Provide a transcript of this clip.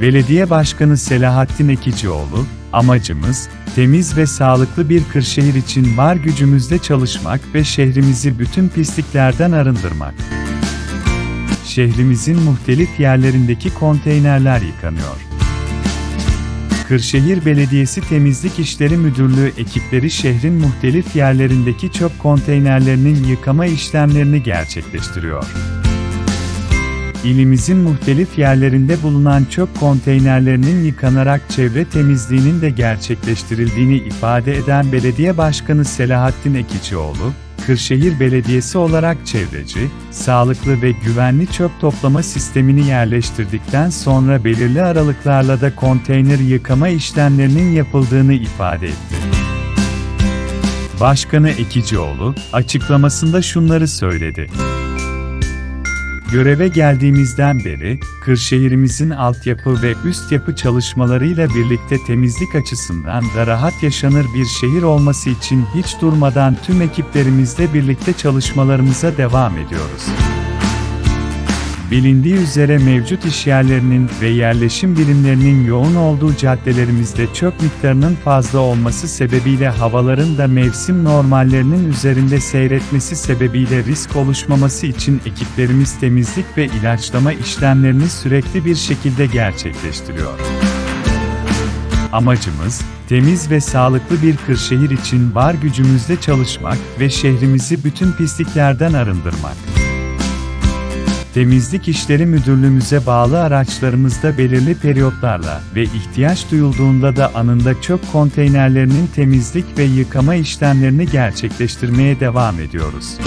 Belediye Başkanı Selahattin Ekicioğlu, amacımız, temiz ve sağlıklı bir Kırşehir için var gücümüzle çalışmak ve şehrimizi bütün pisliklerden arındırmak. Şehrimizin muhtelif yerlerindeki konteynerler yıkanıyor. Kırşehir Belediyesi Temizlik İşleri Müdürlüğü ekipleri şehrin muhtelif yerlerindeki çöp konteynerlerinin yıkama işlemlerini gerçekleştiriyor. İlimizin muhtelif yerlerinde bulunan çöp konteynerlerinin yıkanarak çevre temizliğinin de gerçekleştirildiğini ifade eden Belediye Başkanı Selahattin Ekicioğlu, Kırşehir Belediyesi olarak çevreci, sağlıklı ve güvenli çöp toplama sistemini yerleştirdikten sonra belirli aralıklarla da konteyner yıkama işlemlerinin yapıldığını ifade etti. Başkanı Ekicioğlu, açıklamasında şunları söyledi. Göreve geldiğimizden beri, Kırşehirimizin altyapı ve üst yapı çalışmalarıyla birlikte temizlik açısından da rahat yaşanır bir şehir olması için hiç durmadan tüm ekiplerimizle birlikte çalışmalarımıza devam ediyoruz. Bilindiği üzere mevcut işyerlerinin ve yerleşim birimlerinin yoğun olduğu caddelerimizde çöp miktarının fazla olması sebebiyle havaların da mevsim normallerinin üzerinde seyretmesi sebebiyle risk oluşmaması için ekiplerimiz temizlik ve ilaçlama işlemlerini sürekli bir şekilde gerçekleştiriyor. Amacımız, temiz ve sağlıklı bir Kırşehir için var gücümüzle çalışmak ve şehrimizi bütün pisliklerden arındırmak. Temizlik İşleri Müdürlüğümüze bağlı araçlarımızda belirli periyotlarla ve ihtiyaç duyulduğunda da anında çöp konteynerlerinin temizlik ve yıkama işlemlerini gerçekleştirmeye devam ediyoruz.